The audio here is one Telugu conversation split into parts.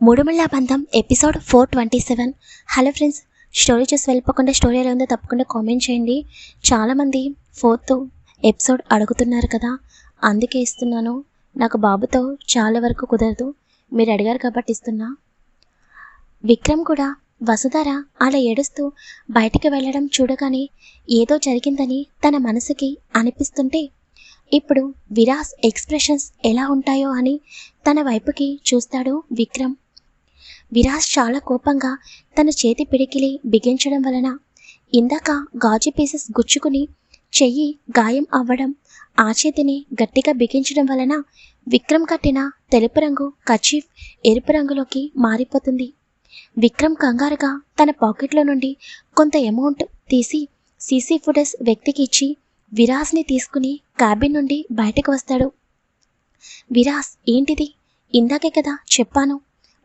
మూడుమల్లా బంధం episode four twenty seven. Hello friends story చూసి వెళ్ళిపోకుండా స్టోరీ ఎలా ఉందో తప్పకుండా కామెంట్ చేయండి. చాలామంది ఫోర్త్ ఎపిసోడ్ అడుగుతున్నారు కదా అందుకే ఇస్తున్నాను. నాకు బాబుతో చాలా వరకు కుదరదు మీరు అడిగారు కాబట్టి ఇస్తున్నా. విక్రమ్ కూడా వసుధార అలా ఏడుస్తూ బయటికి వెళ్ళడం చూడగానే ఏదో జరిగిందని తన మనసుకి అనిపిస్తుంటే ఇప్పుడు విరాస్ ఎక్స్ప్రెషన్స్ ఎలా ఉంటాయో అని తన వైపుకి చూస్తాడు విక్రమ్. విరాస్ చాలా కోపంగా తన చేతి పిడికిలి బిగించడం వలన ఇందాక గాజు పీసెస్ గుచ్చుకుని చెయ్యి గాయం అవ్వడం ఆ చేతిని గట్టిగా బిగించడం వలన విక్రమ్ కట్టిన తెలుపు రంగు కచీఫ్ ఎరుపు రంగులోకి మారిపోతుంది. విక్రమ్ కంగారుగా తన పాకెట్లో నుండి కొంత అమౌంట్ తీసి సీసీ ఫుటేజ్ వ్యక్తికి ఇచ్చి విరాజ్ని తీసుకుని క్యాబిన్ నుండి బయటకు వస్తాడు. విరాస్ ఏంటిది? ఇందాకే కదా చెప్పాను.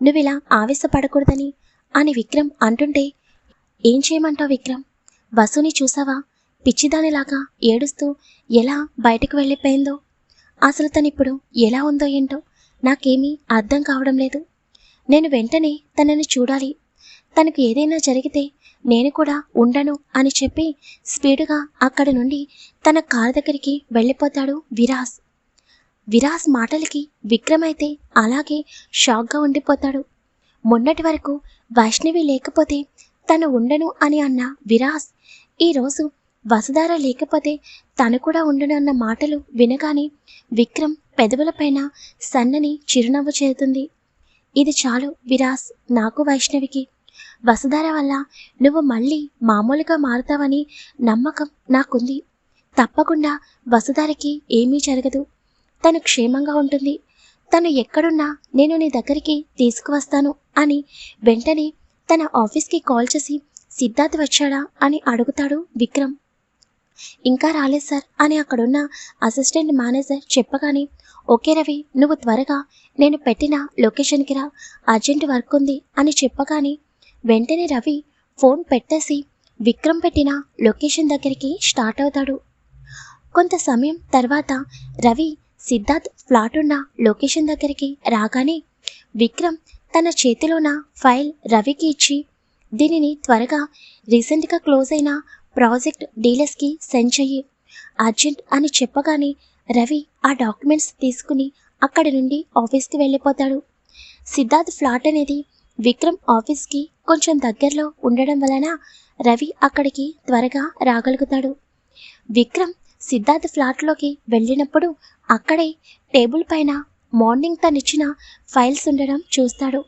నువ్విలా ఆవేశపడకూడదని అని విక్రమ్ అంటుంటే ఏం చేయమంటావు విక్రమ్? వసుని చూసావా? పిచ్చిదానిలాగా ఏడుస్తూ ఎలా బయటకు వెళ్ళిపోయిందో? అసలు తనిప్పుడు ఎలా ఉందో ఏంటో నాకేమీ అర్థం కావడం లేదు. నేను వెంటనే తనని చూడాలి. తనకు ఏదైనా జరిగితే నేను కూడా ఉండను అని చెప్పి స్పీడుగా అక్కడి నుండి తన కారు దగ్గరికి వెళ్ళిపోతాడు విరాస్. విరాస్ మాటలకి విక్రమ్ అయితే అలాగే షాక్గా ఉండిపోతాడు. మొన్నటి వరకు వైష్ణవి లేకపోతే తను ఉండను అని అన్న విరాస్ ఈరోజు వసుధార లేకపోతే తను కూడా ఉండను అన్న మాటలు వినగానే విక్రమ్ పెదవులపైన సన్నని చిరునవ్వు చేరుతుంది. ఇది చాలు విరాస్ నాకు వైష్ణవికి. వసుధార వల్ల నువ్వు మళ్ళీ మామూలుగా మారుతావని నమ్మకం నాకుంది. తప్పకుండా వసుధారకి ఏమీ జరగదు. తను క్షేమంగా ఉంటుంది. తను ఎక్కడున్నా నేను నీ దగ్గరికి తీసుకువస్తాను అని వెంటనే తన ఆఫీస్కి కాల్ చేసి సిద్ధార్థ్ వచ్చాడా? అని అడుగుతాడు విక్రమ్. ఇంకా రాలేదు సార్ అని అక్కడున్న అసిస్టెంట్ మేనేజర్ చెప్పగానే ఓకే రవి నువ్వు త్వరగా నేను పెట్టిన లొకేషన్కి రా అర్జెంట్ వర్క్ ఉంది అని చెప్పగానే వెంటనే రవి ఫోన్ పెట్టేసి విక్రమ్ పెట్టిన లొకేషన్ దగ్గరికి స్టార్ట్ అవుతాడు. కొంత సమయం తర్వాత రవి సిద్ధార్థ్ ఫ్లాట్ ఉన్న లొకేషన్ దగ్గరికి రాగానే విక్రమ్ తన చేతిలోన ఫైల్ రవికి ఇచ్చి దీనిని త్వరగా రీసెంట్గా క్లోజ్ అయిన ప్రాజెక్ట్ డీలర్స్కి సెండ్ చెయ్యి. అర్జెంట్ అని చెప్పగానే రవి ఆ డాక్యుమెంట్స్ తీసుకుని అక్కడి నుండి ఆఫీస్కి వెళ్ళిపోతాడు. సిద్ధార్థ్ ఫ్లాట్ అనేది విక్రమ్ ఆఫీస్కి కొంచెం దగ్గరలో ఉండడం వలన రవి అక్కడికి త్వరగా రాగలుగుతాడు. విక్రమ్ సిద్ధార్థ్ ఫ్లాట్లోకి వెళ్ళినప్పుడు అక్కడే టేబుల్ పైన మార్నింగ్ తనిచ్చిన ఫైల్స్ ఉండడం చూస్తాడు.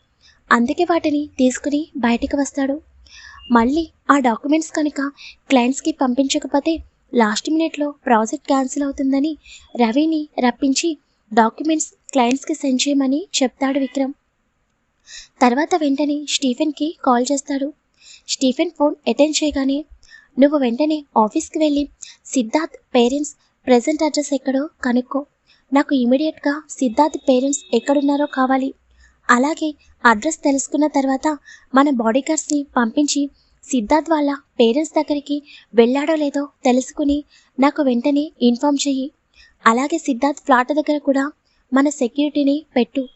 అందుకే వాటిని తీసుకుని బయటికి వస్తాడు. మళ్ళీ ఆ డాక్యుమెంట్స్ కనుక క్లయింట్స్కి పంపించకపోతే లాస్ట్ మినిట్లో ప్రాజెక్ట్ క్యాన్సిల్ అవుతుందని రవిని రప్పించి డాక్యుమెంట్స్ క్లయింట్స్కి సెండ్ చేయమని చెప్తాడు విక్రమ్. తర్వాత వెంటనే స్టీఫెన్కి కాల్ చేస్తాడు. స్టీఫెన్ ఫోన్ అటెండ్ చేయగానే నువ్వు వెంటనే ఆఫీస్కి వెళ్ళి సిద్ధార్థ్ పేరెంట్స్ ప్రజెంట్ అడ్రస్ ఎక్కడో కనుక్కో. నాకు ఇమీడియట్గా సిద్ధార్థ్ పేరెంట్స్ ఎక్కడున్నారో కావాలి. అలాగే అడ్రస్ తెలుసుకున్న తర్వాత మన బాడీగార్డ్స్ని పంపించి సిద్ధార్థ్ వాళ్ళ పేరెంట్స్ దగ్గరికి వెళ్ళాడో లేదో తెలుసుకుని నాకు వెంటనే ఇన్ఫామ్ చెయ్యి. అలాగే సిద్ధార్థ్ ఫ్లాట్ దగ్గర కూడా మన సెక్యూరిటీని పెట్టు.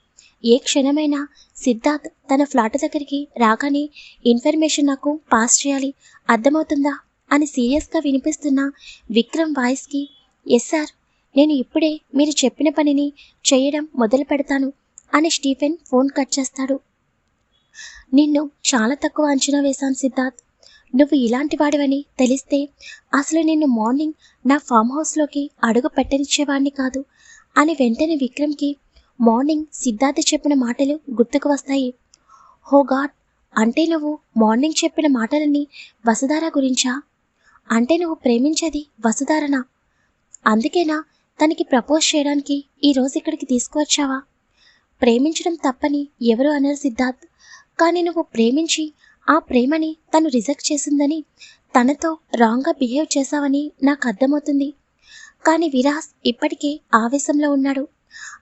ఏ క్షణమైనా సిద్ధార్థ్ తన ఫ్లాట్ దగ్గరికి రాగానే ఇన్ఫర్మేషన్ నాకు పాస్ చేయాలి. అర్థమవుతుందా? అని సీరియస్గా వినిపిస్తున్న విక్రమ్ వాయిస్కి ఎస్ సార్ నేను ఇప్పుడే మీరు చెప్పిన పనిని చేయడం మొదలు పెడతాను అని స్టీఫెన్ ఫోన్ కట్ చేస్తాడు. నిన్ను చాలా తక్కువ అంచనా వేశాను సిద్ధార్థ్. నువ్వు ఇలాంటి వాడివని తెలిస్తే అసలు నిన్ను మార్నింగ్ నా ఫామ్ హౌస్లోకి అడుగు పెట్టనిచ్చేవాడిని కాదు అని వెంటనే విక్రమ్కి మార్నింగ్ సిద్ధార్థ్ చెప్పిన మాటలు గుర్తుకు వస్తాయి. హో గాడ్ అంటే నువ్వు మార్నింగ్ చెప్పిన మాటలన్నీ వసుధార గురించా? అంటే నువ్వు ప్రేమించేది వసుధారణ అందుకేనా తనకి ప్రపోజ్ చేయడానికి ఈరోజు ఇక్కడికి తీసుకువచ్చావా? ప్రేమించడం తప్పని ఎవరు అనరు సిద్ధార్థ్. కానీ నువ్వు ప్రేమించి ఆ ప్రేమని తను రిజెక్ట్ చేసిందని తనతో రాంగ్గా బిహేవ్ చేశావని నాకు అర్థమవుతుంది. కానీ విరాస్ ఇప్పటికే ఆవేశంలో ఉన్నాడు.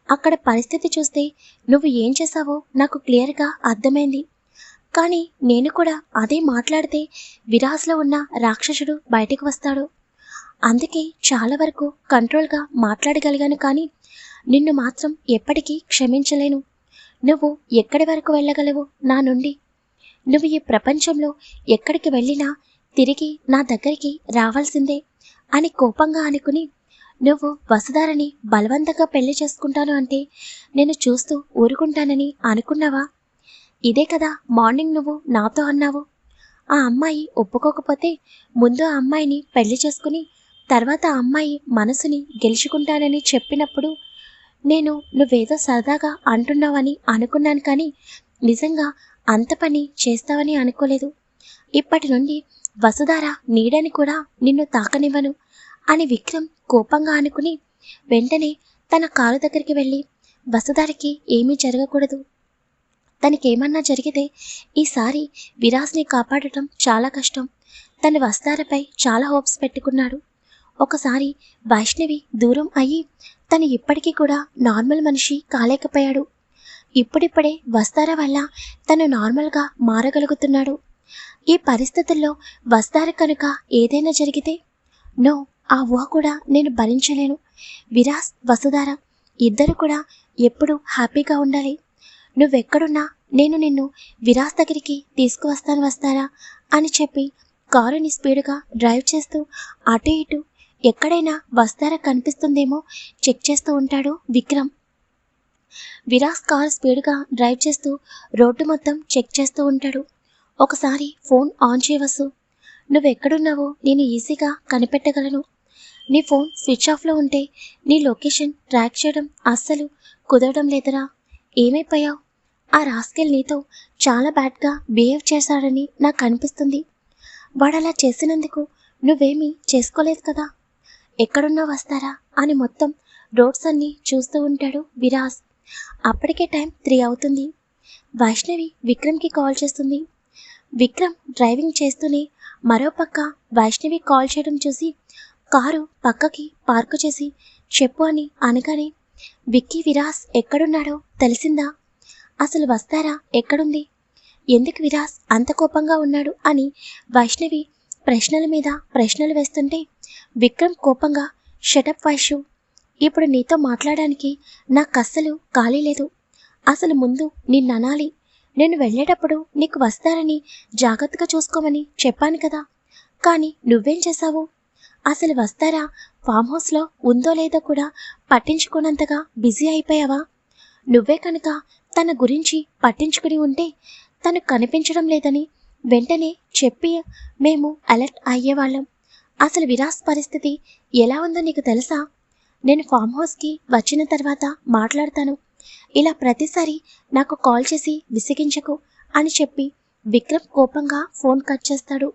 అక్కడ పరిస్థితి చూస్తే నువ్వు ఏం చేశావో నాకు క్లియర్గా అర్థమైంది. కానీ నేను కూడా అదే మాట్లాడితే విరాస్లో ఉన్న రాక్షసుడు బయటకు వస్తాడు. అందుకే చాలా వరకు కంట్రోల్గా మాట్లాడగలిగాను కానీ నిన్ను మాత్రం ఎప్పటికీ క్షమించలేను. నువ్వు ఎక్కడి వరకు వెళ్ళగలవు నా నుండి? నువ్వు ఈ ప్రపంచంలో ఎక్కడికి వెళ్ళినా తిరిగి నా దగ్గరికి రావాల్సిందే అని కోపంగా అనుకుని నువ్వు వసుధారని బలవంతంగా పెళ్ళి చేసుకుంటాను అంటే నేను చూస్తూ ఊరుకుంటానని అనుకున్నావా? ఇదే కదా మార్నింగ్ నువ్వు నాతో అన్నావు. ఆ అమ్మాయి ఒప్పుకోకపోతే ముందు ఆ అమ్మాయిని పెళ్ళి చేసుకుని తర్వాత ఆ అమ్మాయి మనసుని గెలుచుకుంటానని చెప్పినప్పుడు నేను నువ్వేదో సరదాగా అంటున్నావని అనుకున్నాను కానీ నిజంగా అంత పని చేస్తావని అనుకోలేదు. ఇప్పటి నుండి వసుధార నీడని కూడా నిన్ను తాకనివ్వను అని విక్రమ్ కోపంగా అనుకుని వెంటనే తన కారు దగ్గరికి వెళ్ళి వసుధారకి ఏమీ జరగకూడదు తనకేమన్నా జరిగితే ఈసారి విరాస్ని కాపాడటం చాలా కష్టం. తన వస్తారపై చాలా హోప్స్ పెట్టుకున్నాడు. ఒకసారి వైష్ణవి దూరం అయ్యి తను ఇప్పటికీ కూడా నార్మల్ మనిషి కాలేకపోయాడు. ఇప్పుడిప్పుడే వస్తార వల్ల తను నార్మల్గా మారగలుగుతున్నాడు. ఈ పరిస్థితుల్లో వస్తార కనుక ఏదైనా జరిగితే? నో ఆ ఊహ కూడా నేను భరించలేను. విరాస్ వసుధార ఇద్దరు కూడా ఎప్పుడూ హ్యాపీగా ఉండాలి. నువ్వెక్కడున్నా? నేను నిన్ను విరాస్ దగ్గరికి తీసుకువస్తాను వస్తారా? అని చెప్పి కారుని స్పీడ్గా డ్రైవ్ చేస్తూ అటు ఇటు ఎక్కడైనా వస్తారా కనిపిస్తుందేమో చెక్ చేస్తూ ఉంటాడు విక్రమ్. విరాస్ కార్ స్పీడ్గా డ్రైవ్ చేస్తూ రోడ్డు మొత్తం చెక్ చేస్తూ ఉంటాడు. ఒకసారి ఫోన్ ఆన్ చేయవసు. నువ్వెక్కడున్నావో నేను ఈజీగా కనిపెట్టగలను. నీ ఫోన్ స్విచ్ ఆఫ్లో ఉంటే నీ లొకేషన్ ట్రాక్ చేయడం అస్సలు కుదరడం లేదరా. ఏమైపోయావు? ఆ రాస్కెల్ నీతో చాలా బ్యాడ్గా బిహేవ్ చేశాడని నాకు అనిపిస్తుంది. వాడు అలా చేసినందుకు నువ్వేమీ చేసుకోలేదు కదా? ఎక్కడున్నా వస్తారా? అని మొత్తం రోడ్స్ అన్నీ చూస్తూ ఉంటాడు విరాస్. అప్పటికే టైం త్రీ అవుతుంది. వైష్ణవి విక్రమ్కి కాల్ చేస్తుంది. విక్రమ్ డ్రైవింగ్ చేస్తూనే మరోపక్క వైష్ణవి కాల్ చేయడం చూసి కారు పక్కకి పార్కు చేసి చెప్పు అని అనగానే విక్కీ విరాస్ ఎక్కడున్నాడో తెలిసిందా? అసలు వస్తారా? ఎక్కడుంది? ఎందుకు విరాస్ అంత కోపంగా ఉన్నాడు అని వైష్ణవి ప్రశ్నల మీద ప్రశ్నలు వేస్తుంటే విక్రమ్ కోపంగా షటప్ వైషు ఇప్పుడు నీతో మాట్లాడడానికి నాకు అస్సలు ఖాళీ లేదు. అసలు ముందు నిన్ననాలి నేను వెళ్ళేటప్పుడు నీకు వస్తారని జాగ్రత్తగా చూసుకోమని చెప్పాను కదా. కానీ నువ్వేం చేశావు? అసలు వస్తారా? ఫామ్ హౌస్లో ఉందో లేదో కూడా పట్టించుకున్నంతగా బిజీ అయిపోయావా? నువ్వే కనుక తన గురించి పట్టించుకుని ఉంటే తను కనిపించడం లేదని వెంటనే చెప్పి మేము అలర్ట్ అయ్యేవాళ్ళం. అసలు విరాస్ పరిస్థితి ఎలా ఉందో నీకు తెలుసా? నేను ఫామ్ హౌస్కి వచ్చిన తర్వాత మాట్లాడతాను. ఇలా ప్రతిసారి నాకు కాల్ చేసి విసిగించకు అని చెప్పి విక్రమ్ కోపంగా ఫోన్ కట్ చేస్తాడు.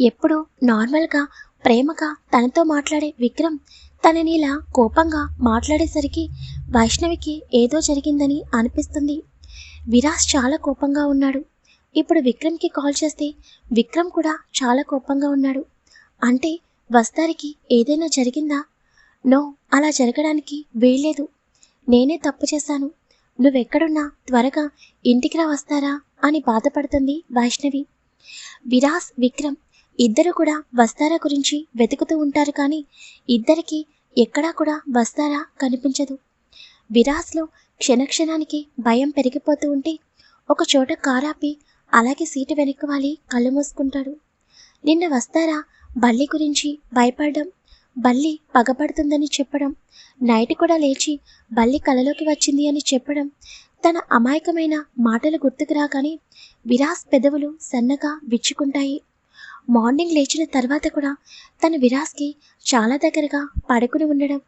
ఎప్పుడు నార్మల్గా ప్రేమగా తనతో మాట్లాడే విక్రమ్ తనని ఇలా కోపంగా మాట్లాడేసరికి వైష్ణవికి ఏదో జరిగిందని అనిపిస్తుంది. విరాస్ చాలా కోపంగా ఉన్నాడు. ఇప్పుడు విక్రమ్కి కాల్ చేస్తే విక్రమ్ కూడా చాలా కోపంగా ఉన్నాడు. అంటే వస్తారికి ఏదైనా జరిగిందా? నో అలా జరగడానికి వీల్లేదు. నేనే తప్పు చేశాను. నువ్వెక్కడున్నా త్వరగా ఇంటికి రా వస్తారా? అని బాధపడుతుంది వైష్ణవి. విరాస్ విక్రమ్ ఇద్దరు కూడా వస్తారా గురించి వెతుకుతూ ఉంటారు కానీ ఇద్దరికి ఎక్కడా కూడా వస్తారా కనిపించదు. విరాస్లో క్షణక్షణానికి భయం పెరిగిపోతూ ఉంటే ఒక చోట కారాపి అలాగే సీటు వెనక్కి వాలి కళ్ళు మూసుకుంటాడు. నిన్న వస్తారా? బల్లి గురించి భయపడడం బల్లి పగపడుతుందని చెప్పడం నైట్ కూడా లేచి బల్లి కలలోకి వచ్చింది అని చెప్పడం తన అమాయకమైన మాటలు గుర్తుకు రాగానే విరాస్ పెదవులు సన్నగా విచ్చుకుంటాయి మార్నింగ్ లేచిన తర్వాత కూడా తన విరాస్కి చాలా దగ్గరగా పడుకుని ఉండడం.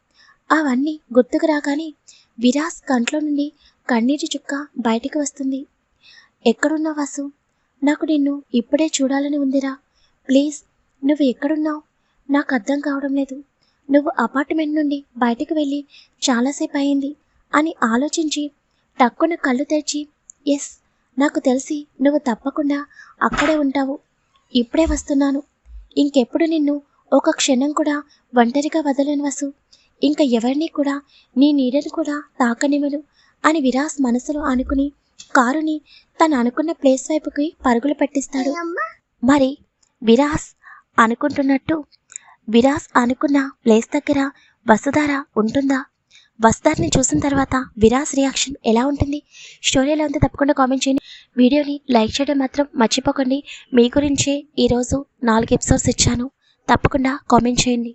అవన్నీ గుర్తుకు రాగానే విరాస్ కంట్లో నుండి కన్నీటి చుక్క బయటికి వస్తుంది. ఎక్కడున్నావు వాసు? నాకు నిన్ను ఇప్పుడే చూడాలని ఉందిరా. ప్లీజ్ నువ్వు ఎక్కడున్నావు? నాకు అర్థం కావడం లేదు. నువ్వు అపార్ట్మెంట్ నుండి బయటకు వెళ్ళి చాలాసేపు అయింది అని ఆలోచించి టక్కున కళ్ళు తెరిచి ఎస్ నాకు తెలిసి నువ్వు తప్పకుండా అక్కడే ఉంటావు. ఇప్పుడే వస్తున్నాను. ఇంకెప్పుడు నిన్ను? ఒక క్షణం కూడా ఒంటరిగా వదలను వసు. ఇంకా ఎవరిని కూడా నీ నీడను కూడా తాకనివ్వను అని విరాస్ మనసులో అనుకుని కారుని తను అనుకున్న ప్లేస్ వైపుకి పరుగులు పెట్టిస్తాడు. మరి విరాస్ అనుకుంటున్నట్టు విరాస్ అనుకున్న ప్లేస్ దగ్గర వసుధార ఉంటుందా? వస్తారని చూసిన తర్వాత విరాస్ రియాక్షన్ ఎలా ఉంటుంది? స్టోరీ ఎలా ఉంటే తప్పకుండా కామెంట్ చేయండి. వీడియోని లైక్ చేయడం మాత్రం మర్చిపోకండి. మీ గురించే ఈరోజు నాలుగు ఎపిసోడ్స్ ఇచ్చాను. తప్పకుండా కామెంట్ చేయండి.